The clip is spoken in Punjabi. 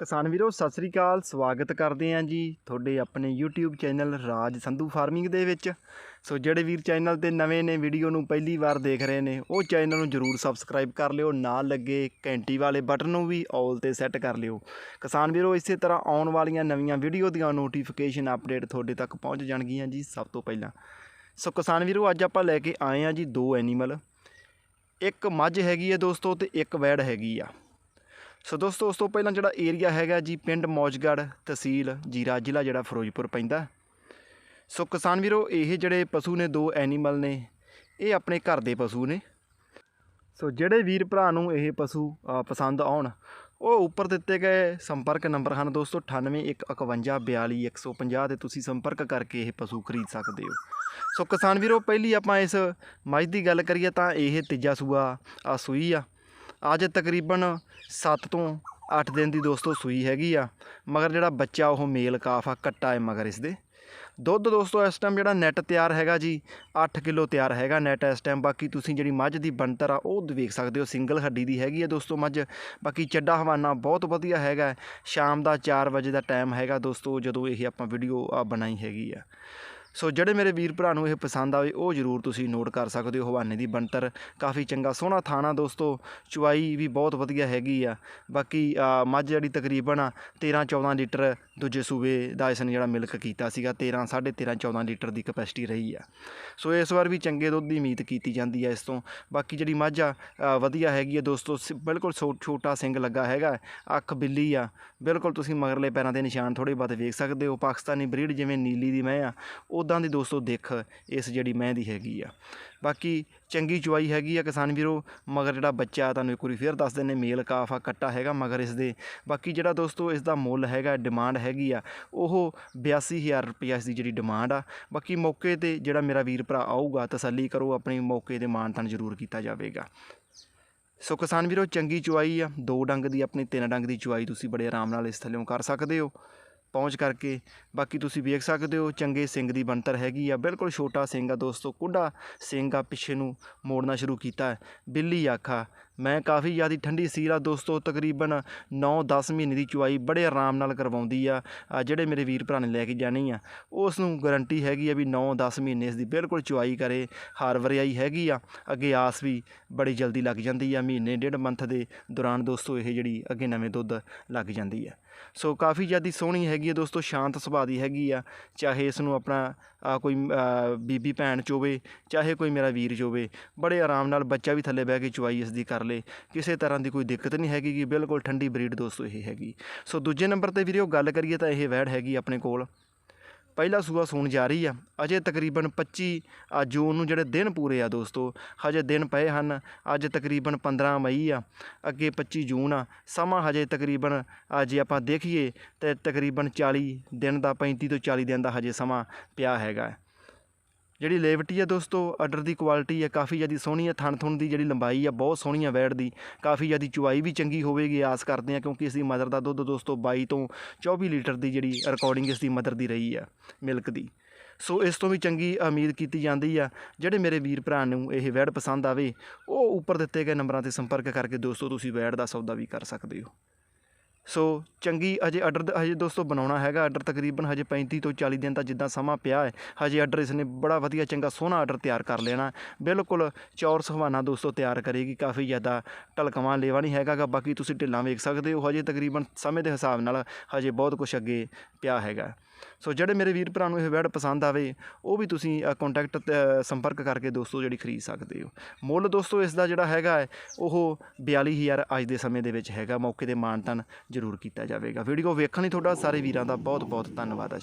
ਕਿਸਾਨ ਵੀਰੋ, ਸਤਿ ਸ੍ਰੀ ਅਕਾਲ, ਸਵਾਗਤ ਕਰਦੇ ਆਂ ਜੀ ਤੁਹਾਡੇ ਆਪਣੇ YouTube channel Raj Sandhu farming ਦੇ ਵਿੱਚ। ਸੋ ਜਿਹੜੇ ਵੀਰ ਚੈਨਲ ਤੇ ਨਵੇਂ ਨੇ, ਵੀਡੀਓ ਨੂੰ ਪਹਿਲੀ ਵਾਰ ਦੇਖ ਰਹੇ ਨੇ, ਉਹ ਚੈਨਲ ਨੂੰ ਜਰੂਰ ਸਬਸਕ੍ਰਾਈਬ ਕਰ ਲਿਓ। ਨਾਲ ਲੱਗੇ ਘੰਟੀ ਵਾਲੇ ਬਟਨ ਨੂੰ ਵੀ ਆਲ ਤੇ ਸੈੱਟ ਕਰ ਲਿਓ। ਕਿਸਾਨ ਵੀਰੋ, ਇਸੇ ਤਰ੍ਹਾਂ ਆਉਣ ਵਾਲੀਆਂ ਨਵੀਆਂ ਵੀਡੀਓ ਦੀਆਂ ਨੋਟੀਫਿਕੇਸ਼ਨ ਅਪਡੇਟ ਤੁਹਾਡੇ ਤੱਕ ਪਹੁੰਚ ਜਾਣਗੀਆਂ ਜੀ ਸਭ ਤੋਂ ਪਹਿਲਾਂ। ਸੋ ਕਿਸਾਨ ਵੀਰੋ, ਅੱਜ ਆਪਾਂ ਲੈ ਕੇ ਆਏ ਆ ਜੀ ਦੋ ਐਨੀਮਲ ਇੱਕ ਮੱਝ ਹੈਗੀ ਹੈ ਦੋਸਤੋ ਤੇ ਇੱਕ ਵੈੜ ਹੈਗੀ ਆ। ਸੋ ਦੋਸਤੋ, ਉਸ ਤੋਂ ਪਹਿਲਾਂ ਜਿਹੜਾ ਏਰੀਆ ਹੈਗਾ ਜੀ, ਪਿੰਡ ਮੌਜਗੜ੍ਹ ਤਹਿਸੀਲ ਜੀਰਾ ਜ਼ਿਲ੍ਹਾ ਜਿਹੜਾ ਫਿਰੋਜ਼ਪੁਰ ਪੈਂਦਾ। ਸੋ ਕਿਸਾਨ ਵੀਰੋ, ਇਹ ਜਿਹੜੇ ਪਸ਼ੂ ਨੇ, ਦੋ ਐਨੀਮਲ ਨੇ, ਇਹ ਆਪਣੇ ਘਰ ਦੇ ਪਸ਼ੂ ਨੇ। ਸੋ ਜਿਹੜੇ ਵੀਰ ਭਰਾ ਨੂੰ ਇਹ ਪਸ਼ੂ ਪਸੰਦ ਆਉਣ, ਉਹ ਉੱਪਰ ਦਿੱਤੇ ਗਏ ਸੰਪਰਕ ਨੰਬਰ ਹਨ ਦੋਸਤੋ 9815424150 ਤੇ ਤੁਸੀਂ ਸੰਪਰਕ ਕਰਕੇ ਇਹ ਪਸ਼ੂ ਖਰੀਦ ਸਕਦੇ ਹੋ। ਸੋ ਕਿਸਾਨ ਵੀਰੋ, ਪਹਿਲੀ ਆਪਾਂ ਇਸ ਮੱਝ ਦੀ ਗੱਲ ਕਰੀਏ ਤਾਂ ਇਹ ਤੀਜਾ ਸੂਆ ਆ ਸੂਈ ਆ। ਅੱਜ ਤਕਰੀਬਨ 7 ਤੋਂ 8 ਦਿਨ ਦੀ ਦੋਸਤੋ ਸੂਈ ਹੈਗੀ ਆ, ਮਗਰ ਜਿਹੜਾ ਬੱਚਾ ਉਹ ਮੇਲ ਕਾਫ ਆ, ਕੱਟਾ ਹੈ ਮਗਰ ਇਸ ਦੇ। ਦੁੱਧ ਦੋਸਤੋ ਇਸ ਟਾਈਮ ਜਿਹੜਾ ਨੈਟ ਤਿਆਰ ਹੈਗਾ ਜੀ 8 ਕਿਲੋ ਤਿਆਰ ਹੈਗਾ ਨੈਟ ਇਸ ਟਾਈਮ ਬਾਕੀ ਤੁਸੀਂ ਜਿਹੜੀ ਮੱਝ ਦੀ ਬਣਤਰ ਆ, ਉਹ ਵੇਖ ਸਕਦੇ ਹੋ ਸਿੰਗਲ ਹੱਡੀ ਦੀ ਹੈਗੀ ਹੈ ਦੋਸਤੋ ਮੱਝ। ਬਾਕੀ ਚੱਡਾ ਹਵਾਨਾ ਬਹੁਤ ਵਧੀਆ ਹੈਗਾ, ਸ਼ਾਮ ਦਾ 4 ਵਜੇ ਦਾ ਟਾਈਮ ਹੈਗਾ ਦੋਸਤੋ, ਜਦੋਂ ਇਹ ਆਪਾਂ ਵੀਡੀਓ ਬਣਾਈ ਹੈਗੀ ਆ। ਸੋ ਜਿਹੜੇ ਮੇਰੇ ਵੀਰ ਭਰਾ ਨੂੰ ਇਹ ਪਸੰਦ ਆਵੇ, ਉਹ ਜ਼ਰੂਰ ਤੁਸੀਂ ਨੋਟ ਕਰ ਸਕਦੇ ਹੋ ਹਵਾਨੇ ਦੀ ਬਣਤਰ। ਕਾਫੀ ਚੰਗਾ, ਸੋਹਣਾ ਥਾਣਾ ਦੋਸਤੋ, ਚੁਆਈ ਵੀ ਬਹੁਤ ਵਧੀਆ ਹੈਗੀ ਆ। ਬਾਕੀ ਮੱਝ ਜਿਹੜੀ ਤਕਰੀਬਨ 13 14 ਲੀਟਰ ਦੂਜੇ ਸੂਬੇ ਦਾ ਇਸ ਨੇ ਜਿਹੜਾ ਮਿਲਕ ਕੀਤਾ ਸੀਗਾ 13 13.5 14 ਲੀਟਰ ਦੀ ਕਪੈਸਿਟੀ ਰਹੀ ਆ। ਸੋ ਇਸ ਵਾਰ ਵੀ ਚੰਗੇ ਦੁੱਧ ਦੀ ਉਮੀਦ ਕੀਤੀ ਜਾਂਦੀ ਹੈ ਇਸ ਤੋਂ। ਬਾਕੀ ਜਿਹੜੀ ਮੱਝ ਆ ਵਧੀਆ ਹੈਗੀ ਆ ਦੋਸਤੋ, ਸ- ਬਿਲਕੁਲ ਛੋ- ਛੋਟਾ ਸਿੰਘ ਲੱਗਾ ਹੈਗਾ, ਅੱਖ ਬਿੱਲੀ ਆ। ਬਿਲਕੁਲ ਤੁਸੀਂ ਮਗਰਲੇ ਪੈਰਾਂ ਦੇ ਨਿਸ਼ਾਨ ਥੋੜੇ ਬਹੁਤ ਵੇਖ ਸਕਦੇ ਹੋ। ਪਾਕਿਸਤਾਨੀ ਬਰੀਡ ਜਿਵੇਂ ਨੀਲੀ ਦੀ ਮੈਂ ਆ ਉਦਾਂ ਦੀ ਦੋਸਤੋ ਦੇਖ ਇਸ ਜਿਹੜੀ ਮੈਂ ਦੀ ਹੈਗੀ ਆ। ਬਾਕੀ ਚੰਗੀ ਚੁਆਈ ਹੈਗੀ ਆ ਕਿਸਾਨ ਵੀਰੋ, ਮਗਰ ਜਿਹੜਾ ਬੱਚਾ ਤੁਹਾਨੂੰ ਇੱਕ ਵਾਰੀ ਫੇਰ ਦੱਸ ਦਿੰਨੇ, ਮੇਲ ਕਾਫ ਆ, ਕੱਟਾ ਹੈਗਾ ਮਗਰ ਇਸ ਦੇ। ਬਾਕੀ ਜਿਹੜਾ ਦੋਸਤੋ ਇਸ ਦਾ ਮੁੱਲ ਹੈਗਾ ਡਿਮਾਂਡ ਹੈਗੀ ਆ, ਉਹ 82000 ਰੁਪਏ ਇਸ ਦੀ ਜਿਹੜੀ ਡਿਮਾਂਡ ਆ। ਬਾਕੀ ਮੌਕੇ ਤੇ ਜਿਹੜਾ ਮੇਰਾ ਵੀਰ ਭਰਾ ਆਊਗਾ, ਤਸੱਲੀ ਕਰੋ, ਆਪਣੀ ਮੌਕੇ ਦੇ ਮਾਨਤਨ ਜ਼ਰੂਰ ਕੀਤਾ ਜਾਵੇਗਾ। ਸੋ ਕਿਸਾਨ ਵੀਰੋ, ਚੰਗੀ ਚੁਆਈ ਆ, ਦੋ ਡੰਗ ਦੀ, ਆਪਣੀ ਤਿੰਨ ਡੰਗ ਦੀ ਚੁਆਈ ਤੁਸੀਂ ਬੜੇ ਆਰਾਮ ਨਾਲ ਇਸ ਥੱਲੇੋਂ ਕਰ ਸਕਦੇ ਹੋ। ਪਹੁੰਚ ਕਰਕੇ ਬਾਕੀ ਤੁਸੀਂ ਵੇਖ ਸਕਦੇ ਹੋ ਚੰਗੇ ਸਿੰਘ ਦੀ ਬਣਤਰ ਹੈਗੀ ਆ। ਬਿਲਕੁਲ ਛੋਟਾ ਸਿੰਘ ਆ ਦੋਸਤੋ, ਕੁੱਡਾ ਸਿੰਘ ਆ ਪਿੱਛੇ ਨੂੰ ਮੋੜਨਾ ਸ਼ੁਰੂ ਕੀਤਾ ਬਿੱਲੀ ਆਖਾ, ਮੈਂ ਕਾਫੀ ਜ਼ਿਆਦਾ ਠੰਡੀ ਸੀਲ ਆ ਦੋਸਤੋ, ਤਕਰੀਬਨ 9-10 ਮਹੀਨੇ ਦੀ ਚੁਆਈ ਬੜੇ ਆਰਾਮ ਨਾਲ ਕਰਵਾਉਂਦੀ ਆ ਜਿਹੜੇ ਮੇਰੇ ਵੀਰ ਭਰਾ ਨੇ ਲੈ ਕੇ ਜਾਣੀ ਆ। ਉਸ ਨੂੰ ਗਾਰੰਟੀ ਹੈਗੀ ਆ ਵੀ 9-10 ਮਹੀਨੇ ਇਸ ਦੀ ਬਿਲਕੁਲ ਚੁਆਈ ਕਰੇ, ਹਾਰ ਵਰਿਆਈ ਹੈਗੀ ਆ। ਅੱਗੇ ਆਸ ਵੀ ਬੜੀ ਜਲਦੀ ਲੱਗ ਜਾਂਦੀ ਆ, ਮਹੀਨੇ ਡੇਢ ਮੰਥ ਦੇ ਦੌਰਾਨ ਦੋਸਤੋ ਇਹ ਜਿਹੜੀ ਅੱਗੇ ਨਵੇਂ ਦੁੱਧ ਲੱਗ ਜਾਂਦੀ ਆ। ਸੋ ਕਾਫੀ ਜ਼ਿਆਦਾ ਸੋਹਣੀ ਹੈਗੀ ਹੈ ਦੋਸਤੋ, ਸ਼ਾਂਤ ਸੁਭਾਅ ਦੀ ਹੈਗੀ ਆ। ਚਾਹੇ ਇਸ ਨੂੰ ਆਪਣਾ ਕੋਈ ਬੀਬੀ ਭੈਣ ਚੋਵੇ ਚਾਹੇ ਕੋਈ ਮੇਰਾ ਵੀਰ ਚੋਵੇ ਬੜੇ ਆਰਾਮ ਨਾਲ ਬੱਚਾ ਵੀ ਥੱਲੇ ਬਹਿ ਕੇ ਚੁਆਈ ਇਸ ਦੀ ਕਰ ਲੇ। ਕਿਸੇ ਤਰ੍ਹਾਂ ਦੀ ਕੋਈ ਦਿੱਕਤ ਨਹੀਂ ਹੈਗੀ ਗੀ, ਬਿਲਕੁਲ ਠੰਡੀ ਬਰੀਡ ਦੋਸਤੋ ਇਹ ਹੈਗੀ। ਸੋ ਦੂਜੇ ਨੰਬਰ ਤੇ ਵੀਰੇ ਉਹ ਗੱਲ ਕਰੀਏ ਤਾਂ ਇਹ ਵੈੜ ਹੈਗੀ ਆਪਣੇ ਕੋਲ। ਪਹਿਲਾ ਸੂਆ ਸੂਣ ਜਾ ਰਹੀ ਆ। ਅਜੇ ਤਕਰੀਬਨ 25 ਜੂਨ ਨੂੰ ਜਿਹੜੇ ਦਿਨ ਪੂਰੇ ਆ ਦੋਸਤੋ, ਹਜੇ ਦਿਨ ਪਏ ਹਨ, ਅੱਜ ਤਕਰੀਬਨ 15 ਮਈ ਆ, ਅੱਗੇ 25 ਜੂਨ ਆ, ਸਮਾਂ ਹਜੇ ਤਕਰੀਬਨ ਜੇ ਆਪਾਂ ਦੇਖੀਏ ਤੇ ਤਕਰੀਬਨ 40 ਦਿਨ ਦਾ 35 ਤੋਂ 40 ਦਿਨ ਦਾ ਹਜੇ ਸਮਾਂ ਪਿਆ ਹੈਗਾ। ਜਿਹੜੀ ਲੇਵਟੀ ਹੈ ਦੋਸਤੋ ਆਰਡਰ ਦੀ ਕੁਆਲਿਟੀ ਹੈ ਕਾਫੀ ਜ਼ਿਆਦਾ ਸੋਹਣੀ ਹੈ ਥਣ ਥੁਣ ਦੀ ਜਿਹੜੀ ਲੰਬਾਈ ਆ, ਬਹੁਤ ਸੋਹਣੀ ਆ ਵੈੜ ਦੀ, ਕਾਫੀ ਜ਼ਿਆਦਾ ਚੁਆਈ ਵੀ ਚੰਗੀ ਹੋਵੇਗੀ, ਆਸ ਕਰਦੇ ਹਾਂ ਕਿਉਂਕਿ ਇਸ ਦੀ ਮਦਰ ਦਾ ਦੁੱਧ ਦੋਸਤੋ 22 ਤੋਂ 24 ਲੀਟਰ ਦੀ ਜਿਹੜੀ ਰਿਕਾਰਡਿੰਗ ਇਸ ਦੀ ਮਦਰ ਦੀ ਰਹੀ ਆ ਮਿਲਕ ਦੀ। ਸੋ ਇਸ ਤੋਂ ਵੀ ਚੰਗੀ ਉਮੀਦ ਕੀਤੀ ਜਾਂਦੀ ਆ, ਜਿਹੜੇ ਮੇਰੇ ਵੀਰ ਭਰਾ ਨੂੰ ਇਹ ਵੈੜ ਪਸੰਦ ਆਵੇ, ਉਹ ਉੱਪਰ ਦਿੱਤੇ ਗਏ ਨੰਬਰਾਂ ਤੇ ਸੰਪਰਕ ਕਰਕੇ ਦੋਸਤੋ ਤੁਸੀਂ ਵੈੜ ਦਾ ਸੌਦਾ ਵੀ ਕਰ ਸਕਦੇ ਹੋ। ਸੋ ਚੰਗੀ ਅਜੇ ਆਰਡਰ ਹਜੇ ਦੋਸਤੋ ਬਣਾਉਣਾ ਹੈਗਾ ਆਰਡਰ ਤਕਰੀਬਨ ਹਜੇ 35 ਤੋਂ 40 ਦਿਨ ਦਾ ਜਿੱਦਾਂ ਸਮਾਂ ਪਿਆ ਹੈ, ਹਜੇ ਆਰਡਰ ਇਸ ਨੇ ਬੜਾ ਵਧੀਆ ਚੰਗਾ ਸੋਹਣਾ ਆਰਡਰ ਤਿਆਰ ਕਰ ਲੈਣਾ। ਬਿਲਕੁਲ ਚੌਰ ਸੁਹਾਨਾ ਦੋਸਤੋ ਤਿਆਰ ਕਰੇਗੀ, ਕਾਫੀ ਜ਼ਿਆਦਾ ਢਲਕਵਾਂ ਲੇਵਾ ਨਹੀਂ ਹੈਗਾ ਗਾ ਬਾਕੀ ਤੁਸੀਂ ਢਿੱਲਾਂ ਵੇਖ ਸਕਦੇ ਹੋ, ਹਜੇ ਤਕਰੀਬਨ ਸਮੇਂ ਦੇ ਹਿਸਾਬ ਨਾਲ ਹਜੇ ਬਹੁਤ ਕੁਝ ਅੱਗੇ ਪਿਆ ਹੈਗਾ। ਸੋ ਜਿਹੜੇ ਮੇਰੇ ਵੀਰ ਭਰਾ ਨੂੰ ਇਹ ਵੈਡ ਪਸੰਦ ਆਵੇ, ਉਹ ਵੀ ਤੁਸੀਂ ਕੰਟੈਕਟ ਸੰਪਰਕ ਕਰਕੇ ਦੋਸਤੋ ਜਿਹੜੀ ਖਰੀਦ ਸਕਦੇ ਹੋ। ਮੁੱਲ ਦੋਸਤੋ ਇਸ ਦਾ ਜਿਹੜਾ ਹੈਗਾ ਹੈ, ਉਹ 42000 ਅੱਜ ਦੇ ਸਮੇਂ ਦੇ ਵਿੱਚ ਹੈਗਾ, ਮੌਕੇ ਤੇ ਮਾਨਤਨ ਜ਼ਰੂਰ ਕੀਤਾ ਜਾਵੇਗਾ। ਵੀਡੀਓ ਵੇਖਣ ਲਈ ਤੁਹਾਡਾ ਸਾਰੇ ਵੀਰਾਂ ਦਾ ਬਹੁਤ ਬਹੁਤ ਧੰਨਵਾਦ। ਹੈ